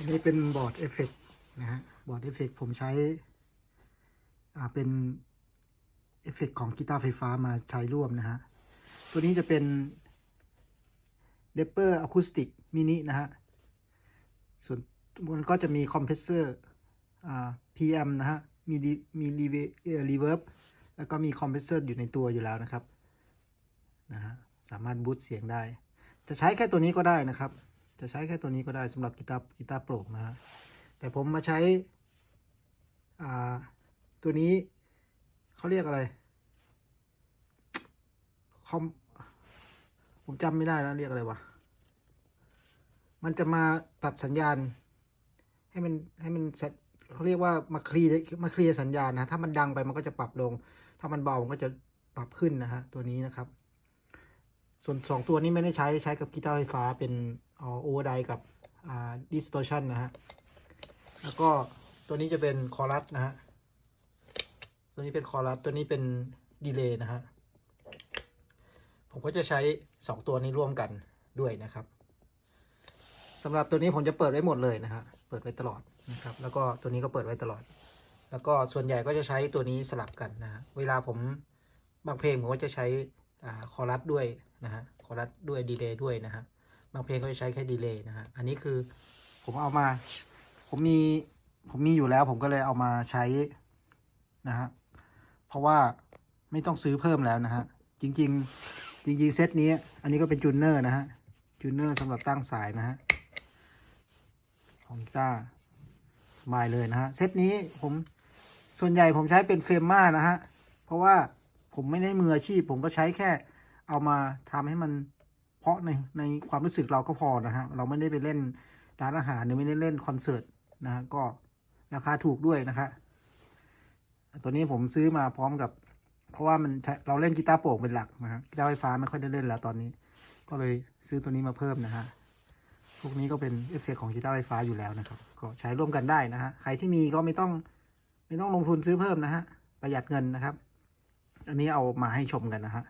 อันนี้เป็นบอร์ดเอฟเฟกนะฮะ บอร์ดเอฟเฟกผมใช้ อ่า เป็นเอฟเฟกของกีตาร์ไฟฟ้ามาใช้ร่วมนะฮะ ตัวนี้จะเป็น d e p p e r Acoustic Mini นะฮะ ส่วนมันก็จะมีคอมเพรสเซอร์ อ่า PM นะฮะ มีดีมีรีเวรีเวิร์บแล้วก็มีคอมเพรสเซอร์อยู่ในตัวอยู่แล้วนะครับ นะฮะ สามารถบูตเสียงได้ จะใช้แค่ตัวนี้ก็ได้นะครับ จะใช้แค่ตัวนี้ก็ได้สำหรับกีตาร์กีตาร์โปร่งนะฮะแต่ผมมาใช้อ่าตัวนี้เขาเรียกอะไรคอมผมจำไม่ได้แล้วเรียกอะไรวะมันจะมาตัดสัญญาณ ให้มันให้มันเสร็จเขาเรียกว่ามาเคลียร์มาเคลียร์สัญญาณนะ ถ้ามันดังไปมันก็จะปรับลง ถ้ามันเบามันก็จะปรับขึ้นนะฮะตัวนี้นะครับ ส่วนสองตัวนี้ไม่ได้ใช้ใช้กับกีตาร์ไฟฟ้าเป็น โอเวอร์ไดกับดิสโทชันนะฮะ แล้วก็ตัวนี้จะเป็นคอรัสนะฮะ ตัวนี้เป็นคอรัส ตัวนี้เป็นดีเลย์นะฮะ ผมก็จะใช้สองตัวนี้ร่วมกันด้วยนะครับสำหรับตัวนี้ผมจะเปิดไว้หมดเลยนะฮะ เปิดไว้ตลอดนะครับ แล้วก็ตัวนี้ก็เปิดไว้ตลอด แล้วก็ส่วนใหญ่ก็จะใช้ตัวนี้สลับกันนะฮะ เวลาผมบางเพลงผมก็จะใช้อคอรัสด้วยนะฮะ คอรัสด้วยดีเลย์ด้วยนะฮะ บางเพลงก็จะใช้แค่ดีเลย์นะฮะ อันนี้คือผมเอามา ผมมีผมมีอยู่แล้ว ผมก็เลยเอามาใช้นะฮะ เพราะว่าไม่ต้องซื้อเพิ่มแล้วนะฮะ จริง ๆ จริง ๆ เซตนี้ อันนี้ก็เป็นจูนเนอร์นะฮะ จูนเนอร์สำหรับตั้งสายนะฮะ ของกีตาร์สมายเลยนะฮะ เซตนี้ผมส่วนใหญ่ผมใช้เป็นเฟรมมานะฮะ เพราะว่าผมไม่ได้มืออาชีพ ผมก็ใช้แค่เอามาทำให้มัน เพราะในในความรู้สึกเราก็พอนะฮะเราไม่ได้ไปเล่นร้านอาหารหรือไม่ได้เล่นคอนเสิร์ตนะฮะก็ราคาถูกด้วยนะคะตัวนี้ผมซื้อมาพร้อมกับ เพราะว่ามันใช้เราเล่นกีตาร์โปร่งเป็นหลักนะฮะกีตาร์ไฟฟ้าไม่ค่อยได้เล่นแล้วตอนนี้ ก็เลยซื้อตัวนี้มาเพิ่มนะฮะพวกนี้ก็เป็นเอฟเฟกต์ของกีตาร์ไฟฟ้าอยู่แล้วนะครับ ก็ใช้ร่วมกันได้นะฮะใครที่มีก็ไม่ต้องไม่ต้องลงทุนซื้อเพิ่มนะฮะประหยัดเงินนะครับ อันนี้เอามาให้ชมกันนะฮะ